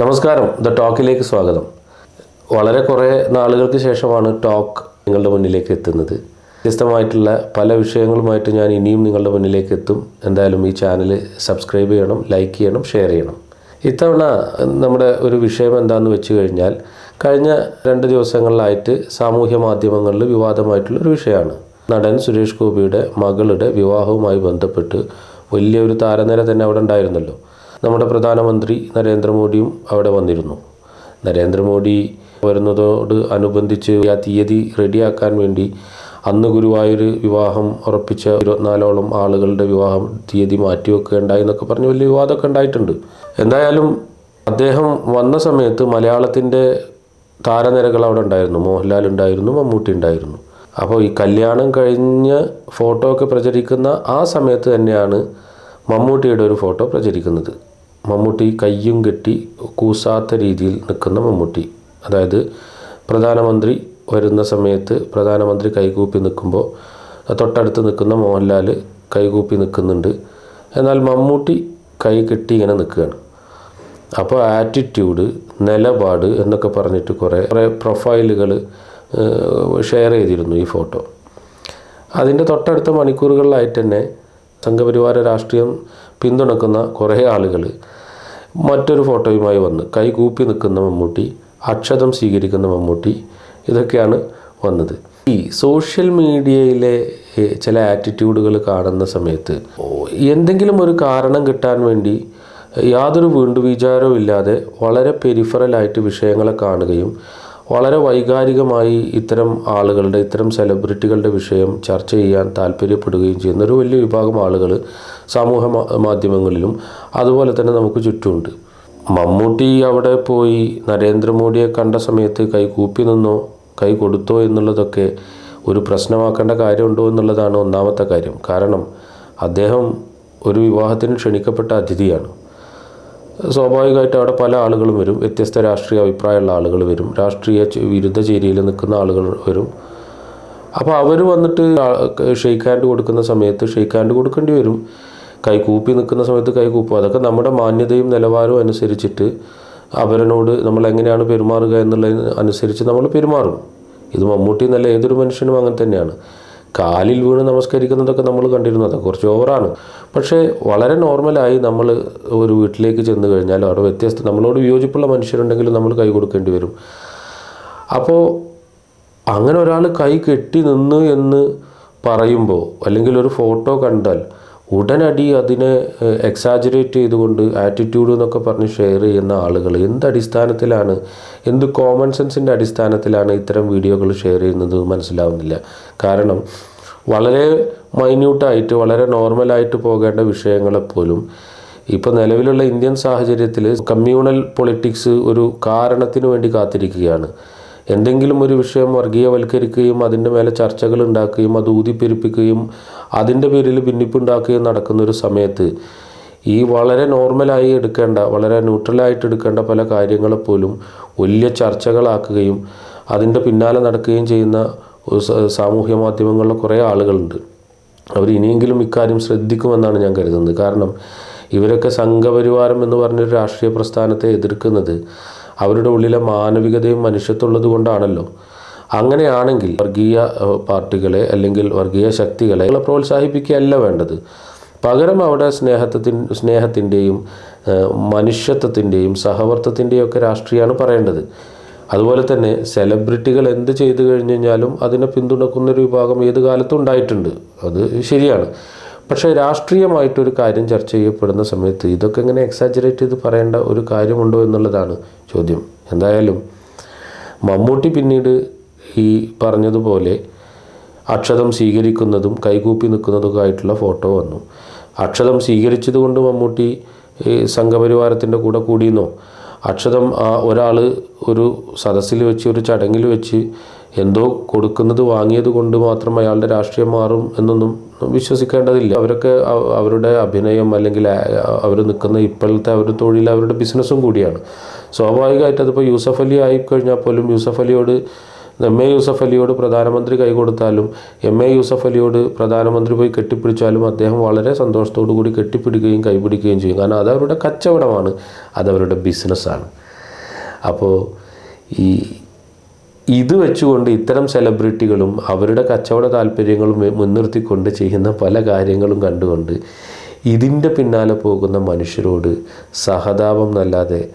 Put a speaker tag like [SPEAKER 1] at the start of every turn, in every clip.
[SPEAKER 1] നമസ്കാരം. ദ ടോക്കിലേക്ക് സ്വാഗതം. വളരെ കുറേ നാളുകൾക്ക് ശേഷമാണ് ടോക്ക് നിങ്ങളുടെ മുന്നിലേക്ക് എത്തുന്നത്. വ്യത്യസ്തമായിട്ടുള്ള പല വിഷയങ്ങളുമായിട്ട് ഞാൻ ഇനിയും നിങ്ങളുടെ മുന്നിലേക്ക് എത്തും. എന്തായാലും ഈ ചാനൽ സബ്സ്ക്രൈബ് ചെയ്യണം ലൈക്ക് ചെയ്യണം ഷെയർ ചെയ്യണം. ഇത്തവണ നമ്മുടെ ഒരു വിഷയം എന്താണെന്ന് വെച്ച് കഴിഞ്ഞാൽ കഴിഞ്ഞ രണ്ട് ദിവസങ്ങളിലായിട്ട് സാമൂഹ്യ മാധ്യമങ്ങളിൽ വിവാദമായിട്ടുള്ള ഒരു വിഷയമാണ്. നടൻ സുരേഷ് ഗോപിയുടെ മകളുടെ വിവാഹവുമായി ബന്ധപ്പെട്ട് വലിയൊരു താരനിര തന്നെ അവിടെ ഉണ്ടായിരുന്നല്ലോ. നമ്മുടെ പ്രധാനമന്ത്രി നരേന്ദ്രമോദിയും അവിടെ വന്നിരുന്നു. നരേന്ദ്രമോദി വരുന്നതോട് അനുബന്ധിച്ച് ആ തീയതി റെഡിയാക്കാൻ വേണ്ടി അന്ന് ഗുരുവായൂർ വിവാഹം ഉറപ്പിച്ച ഇരുപത്തിനാലോളം ആളുകളുടെ വിവാഹം തീയതി മാറ്റിവെക്കുകയുണ്ടായി എന്നൊക്കെ പറഞ്ഞ് വലിയ വിവാദമൊക്കെ ഉണ്ടായിട്ടുണ്ട്. എന്തായാലും അദ്ദേഹം വന്ന സമയത്ത് മലയാളത്തിന്റെ താരനിരകൾ അവിടെ ഉണ്ടായിരുന്നു. മോഹൻലാൽ ഉണ്ടായിരുന്നു മമ്മൂട്ടി ഉണ്ടായിരുന്നു. അപ്പോൾ ഈ കല്യാണം കഴിഞ്ഞ് ഫോട്ടോ ഒക്കെ പ്രചരിക്കുന്ന ആ സമയത്ത് തന്നെയാണ് മമ്മൂട്ടിയുടെ ഒരു ഫോട്ടോ പ്രചരിക്കുന്നത്. മമ്മൂട്ടി കയ്യും കെട്ടി കൂസാത്ത രീതിയിൽ നിൽക്കുന്ന മമ്മൂട്ടി. അതായത് പ്രധാനമന്ത്രി വരുന്ന സമയത്ത് പ്രധാനമന്ത്രി കൈകൂപ്പി നിൽക്കുമ്പോൾ തൊട്ടടുത്ത് നിൽക്കുന്ന മോഹൻലാൽ കൈകൂപ്പി നിൽക്കുന്നുണ്ട്. എന്നാൽ മമ്മൂട്ടി കൈ കെട്ടി ഇങ്ങനെ നിൽക്കുകയാണ്. അപ്പോൾ ആറ്റിറ്റ്യൂഡ് നിലപാട് എന്നൊക്കെ പറഞ്ഞിട്ട് കുറേ കുറേ പ്രൊഫൈലുകൾ ഷെയർ ചെയ്തിരുന്നു ഈ ഫോട്ടോ. അതിന്റെ തൊട്ടടുത്ത മണിക്കൂറുകളിലായിട്ട് തന്നെ സംഘപരിവാര രാഷ്ട്രീയം പിന്തുണക്കുന്ന കുറേ ആളുകൾ മറ്റൊരു ഫോട്ടോയുമായി വന്ന് കൈകൂപ്പി നിൽക്കുന്ന മമ്മൂട്ടി അക്ഷതം സ്വീകരിക്കുന്ന മമ്മൂട്ടി ഇതൊക്കെയാണ് വന്നത്. ഈ സോഷ്യൽ മീഡിയയിലെ ചില ആറ്റിറ്റ്യൂഡുകൾ കാണുന്ന സമയത്ത് എന്തെങ്കിലും ഒരു കാരണം കിട്ടാൻ വേണ്ടി യാതൊരു വീണ്ടുവിചാരവും ഇല്ലാതെ വളരെ പെരിഫറലായിട്ട് വിഷയങ്ങളെ കാണുകയും വളരെ വൈകാരികമായി ഇത്തരം ആളുകളുടെ ഇത്തരം സെലിബ്രിറ്റികളുടെ വിഷയം ചർച്ച ചെയ്യാൻ താല്പര്യപ്പെടുകയും ചെയ്യുന്ന. ഒരു വലിയ വിഭാഗം ആളുകൾ സമൂഹ മാധ്യമങ്ങളിലും അതുപോലെ തന്നെ നമുക്ക് ചുറ്റുമുണ്ട്. മമ്മൂട്ടി അവിടെ പോയി നരേന്ദ്രമോദിയെ കണ്ട സമയത്ത് കൈ കൂപ്പി നിന്നോ കൈ കൊടുത്തോ എന്നുള്ളതൊക്കെ ഒരു പ്രശ്നമാക്കേണ്ട കാര്യമുണ്ടോ എന്നുള്ളതാണ് ഒന്നാമത്തെ കാര്യം. കാരണം അദ്ദേഹം ഒരു വിവാഹത്തിന് ക്ഷണിക്കപ്പെട്ട അതിഥിയാണ്. സ്വാഭാവികമായിട്ട് അവിടെ പല ആളുകളും വരും. വ്യത്യസ്ത രാഷ്ട്രീയ അഭിപ്രായമുള്ള ആളുകൾ വരും. രാഷ്ട്രീയ വിരുദ്ധ ചേരിയിൽ നിൽക്കുന്ന ആളുകൾ വരും. അപ്പോൾ അവർ വന്നിട്ട് ഷെയ്ക്ക് ഹാൻഡ് കൊടുക്കുന്ന സമയത്ത് ഷെയ്ക്ക് ഹാൻഡ് കൊടുക്കേണ്ടി വരും. കൈ കൂപ്പി നിൽക്കുന്ന സമയത്ത് കൈ കൂപ്പും അതൊക്കെ നമ്മുടെ മാന്യതയും നിലവാരവും അനുസരിച്ചിട്ട് അവരനോട് നമ്മൾ എങ്ങനെയാണ് പെരുമാറുക എന്നുള്ളതിന് അനുസരിച്ച് നമ്മൾ പെരുമാറും. ഇത് മമ്മൂട്ടി എന്നല്ല ഏതൊരു മനുഷ്യനും അങ്ങനെ തന്നെയാണ്. കാലിൽ വീണ് നമസ്കരിക്കുന്നതൊക്കെ നമ്മൾ കണ്ടിരുന്നു. അതൊക്കെ കുറച്ച് ഓവറാണ്. പക്ഷേ വളരെ നോർമലായി നമ്മൾ ഒരു വീട്ടിലേക്ക് ചെന്ന് കഴിഞ്ഞാൽ അവിടെ വ്യത്യസ്ത നമ്മളോട് വിയോജിപ്പുള്ള മനുഷ്യരുണ്ടെങ്കിൽ നമ്മൾ കൈ കൊടുക്കേണ്ടി വരും. അപ്പോൾ അങ്ങനെ ഒരാൾ കൈ കെട്ടി നിന്ന് എന്ന് പറയുമ്പോൾ അല്ലെങ്കിൽ ഒരു ഫോട്ടോ കണ്ടാൽ ഉടനടി അതിനെ എക്സാജറേറ്റ് ചെയ്തുകൊണ്ട് ആറ്റിറ്റ്യൂഡ് എന്നൊക്കെ പറഞ്ഞ് ഷെയർ ചെയ്യുന്ന ആളുകൾ എന്ത് അടിസ്ഥാനത്തിലാണ് എന്ത് കോമൺ സെൻസിന്റെ അടിസ്ഥാനത്തിലാണ് ഇത്തരം വീഡിയോകൾ ഷെയർ ചെയ്യുന്നത് മനസ്സിലാവുന്നില്ല. കാരണം വളരെ മൈന്യൂട്ടായിട്ട് വളരെ നോർമലായിട്ട് പോകേണ്ട വിഷയങ്ങളെപ്പോലും ഇപ്പോൾ നിലവിലുള്ള ഇന്ത്യൻ സാഹചര്യത്തിൽ കമ്മ്യൂണൽ പൊളിറ്റിക്സ് ഒരു കാരണത്തിന് വേണ്ടി കാത്തിരിക്കുകയാണ്. എന്തെങ്കിലും ഒരു വിഷയം വർഗീയവൽക്കരിക്കുകയും അതിന്റെ മേലെ ചർച്ചകൾ ഉണ്ടാക്കുകയും അത് ഊതിപ്പെരുപ്പിക്കുകയും അതിന്റെ പേരിൽ ഭിന്നിപ്പുണ്ടാക്കുകയും നടക്കുന്ന ഒരു സമയത്ത് ഈ വളരെ നോർമലായി എടുക്കേണ്ട വളരെ ന്യൂട്രലായിട്ട് എടുക്കേണ്ട പല കാര്യങ്ങളെപ്പോലും വലിയ ചർച്ചകളാക്കുകയും അതിന്റെ പിന്നാലെ നടക്കുകയും ചെയ്യുന്ന സാമൂഹ്യ മാധ്യമങ്ങളിലെ കുറേ ആളുകളുണ്ട്. അവർ ഇനിയെങ്കിലും ഇക്കാര്യം ശ്രദ്ധിക്കുമെന്നാണ് ഞാൻ കരുതുന്നത്. കാരണം ഇവരൊക്കെ സംഘപരിവാരം എന്ന് പറഞ്ഞൊരു രാഷ്ട്രീയ പ്രസ്ഥാനത്തെ എതിർക്കുന്നത് അവരുടെ ഉള്ളിലെ മാനവികതയും മനുഷ്യത്വമുള്ളത് കൊണ്ടാണല്ലോ അങ്ങനെയാണെങ്കിൽ വർഗീയ പാർട്ടികളെ അല്ലെങ്കിൽ വർഗീയ ശക്തികളെ പ്രോത്സാഹിപ്പിക്കുകയല്ല വേണ്ടത്. പകരം അവിടെ സ്നേഹത്തിൻ സ്നേഹത്തിന്റെയും മനുഷ്യത്വത്തിന്റെയും സഹവർത്തത്തിന്റെയും ഒക്കെ രാഷ്ട്രീയമാണ് പറയേണ്ടത്. അതുപോലെ തന്നെ സെലിബ്രിറ്റികൾ എന്ത് ചെയ്തു കഴിഞ്ഞു കഴിഞ്ഞാലും അതിനെ പിന്തുണക്കുന്ന ഒരു വിഭാഗം ഏത് കാലത്തും ഉണ്ടായിട്ടുണ്ട്. അത് ശരിയാണ്. പക്ഷേ രാഷ്ട്രീയമായിട്ടൊരു കാര്യം ചർച്ച ചെയ്യപ്പെടുന്ന സമയത്ത് ഇതൊക്കെ ഇങ്ങനെ എക്സാജറേറ്റ് ചെയ്ത് പറയേണ്ട ഒരു കാര്യമുണ്ടോ എന്നുള്ളതാണ് ചോദ്യം. എന്തായാലും മമ്മൂട്ടി പിന്നീട് ഈ പറഞ്ഞതുപോലെ അക്ഷതം സ്വീകരിക്കുന്നതും കൈകൂപ്പി നിൽക്കുന്നതൊക്കെ ആയിട്ടുള്ള ഫോട്ടോ വന്നു. അക്ഷതം സ്വീകരിച്ചത് കൊണ്ട് മമ്മൂട്ടി സംഘപരിവാരത്തിന്റെ കൂടെ കൂടിയെന്നോ അക്ഷതം ഒരാൾ ഒരു സദസ്സിൽ വെച്ച് ഒരു ചടങ്ങിൽ വെച്ച് എന്തോ കൊടുക്കുന്നത് വാങ്ങിയത് കൊണ്ട് മാത്രം അയാളുടെ രാഷ്ട്രീയം മാറും എന്നൊന്നും വിശ്വസിക്കേണ്ടതില്ല. അവരൊക്കെ അവരുടെ അഭിനയം അല്ലെങ്കിൽ അവർ നിൽക്കുന്ന ഇപ്പോഴത്തെ അവരുടെ തൊഴിൽ അവരുടെ ബിസിനസ്സും കൂടിയാണ്. സ്വാഭാവികമായിട്ട് അതിപ്പോൾ യൂസഫ് അലി ആയിക്കഴിഞ്ഞാൽ പോലും യൂസഫ് അലിയോട് എം എ യൂസഫ് അലിയോട് പ്രധാനമന്ത്രി കൈ കൊടുത്താലും എം എ യൂസഫ് അലിയോട് പ്രധാനമന്ത്രി പോയി കെട്ടിപ്പിടിച്ചാലും അദ്ദേഹം വളരെ സന്തോഷത്തോടു കൂടി കെട്ടിപ്പിടിക്കുകയും കൈപിടിക്കുകയും ചെയ്യും. കാരണം അതവരുടെ കച്ചവടമാണ് അതവരുടെ ബിസിനസ്സാണ്. അപ്പോൾ ഈ ഇത് വെച്ചുകൊണ്ട് ഇത്തരം സെലിബ്രിറ്റികളും അവരുടെ കച്ചവട താല്പര്യങ്ങളും മുൻനിർത്തിക്കൊണ്ട് ചെയ്യുന്ന പല കാര്യങ്ങളും കണ്ടുകൊണ്ട് ഇതിന്റെ പിന്നാലെ പോകുന്ന മനുഷ്യരോട് സഹതാപം നല്ലാതെ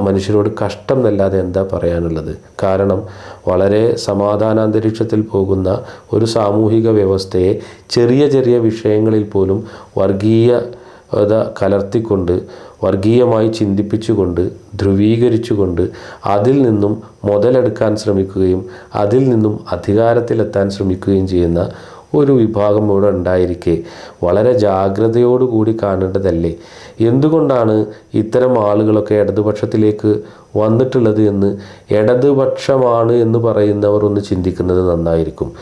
[SPEAKER 1] മനുഷ്യരോട് കഷ്ടം നല്ലാതെ എന്താ പറയാനുള്ളത്? കാരണം വളരെ സമാധാനാന്തരീക്ഷത്തിൽ പോകുന്ന ഒരു സാമൂഹിക വ്യവസ്ഥയെ ചെറിയ ചെറിയ വിഷയങ്ങളിൽ പോലും വർഗീയ കലർത്തിക്കൊണ്ട് വർഗീയമായി ചിന്തിപ്പിച്ചുകൊണ്ട് ധ്രുവീകരിച്ചുകൊണ്ട് അതിൽ നിന്നും മുതലെടുക്കാൻ ശ്രമിക്കുകയും അതിൽ നിന്നും അധികാരത്തിലെത്താൻ ശ്രമിക്കുകയും ചെയ്യുന്ന ഒരു വിഭാഗം ഇവിടെ ഉണ്ടായിരിക്കെ. വളരെ ജാഗ്രതയോടുകൂടി കാണേണ്ടതല്ലേ? എന്തുകൊണ്ടാണ് ഇത്തരം ആളുകളൊക്കെ ഇടതുപക്ഷത്തിലേക്ക് വന്നിട്ടുള്ളത് എന്ന് ഇടതുപക്ഷമാണ് എന്ന് പറയുന്നവർ ഒന്ന് ചിന്തിക്കുന്നത് നന്നായിരിക്കും.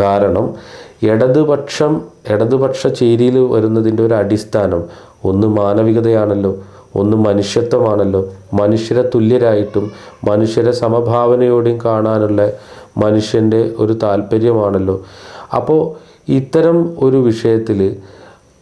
[SPEAKER 1] കാരണം ഇടതുപക്ഷം ഇടതുപക്ഷ ചേരിയിൽ വരുന്നതിന്റെ ഒരു അടിസ്ഥാനം ഒന്ന് മാനവികതയാണല്ലോ ഒന്ന് മനുഷ്യത്വമാണല്ലോ. മനുഷ്യരെ തുല്യരായിട്ടും മനുഷ്യരെ സമഭാവനയോടെയും കാണാനുള്ള മനുഷ്യന്റെ ഒരു താല്പര്യമാണല്ലോ. അപ്പോൾ ഇത്തരം ഒരു വിഷയത്തിൽ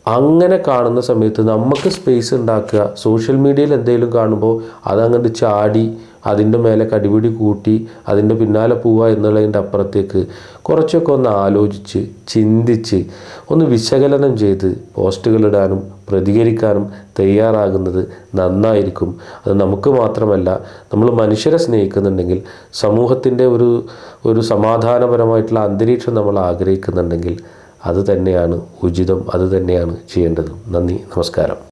[SPEAKER 1] അങ്ങനെ കാണുന്ന സമയത്ത് നമുക്ക് സ്പേസ് ഉണ്ടാക്കുക. സോഷ്യൽ മീഡിയയിൽ എന്തെങ്കിലും കാണുമ്പോൾ അതങ്ങോട്ട് ചാടി അതിന്റെ മേലെ കടിപിടി കൂട്ടി അതിന്റെ പിന്നാലെ പോവുക എന്നുള്ളതിന്റെ അപ്പുറത്തേക്ക് കുറച്ചൊക്കെ ഒന്ന് ആലോചിച്ച് ചിന്തിച്ച് ഒന്ന് വിശകലനം ചെയ്ത് പോസ്റ്റുകൾ ഇടാനും പ്രതികരിക്കാനും തയ്യാറാകുന്നത് നന്നായിരിക്കും. അത് നമുക്ക് മാത്രമല്ല നമ്മൾ മനുഷ്യരെ സ്നേഹിക്കുന്നുണ്ടെങ്കിൽ സമൂഹത്തിന്റെ ഒരു ഒരു സമാധാനപരമായിട്ടുള്ള അന്തരീക്ഷം നമ്മൾ ആഗ്രഹിക്കുന്നുണ്ടെങ്കിൽ അത് തന്നെയാണ് ഉചിതം അതുതന്നെയാണ് ചെയ്യേണ്ടത്. നന്ദി നമസ്കാരം.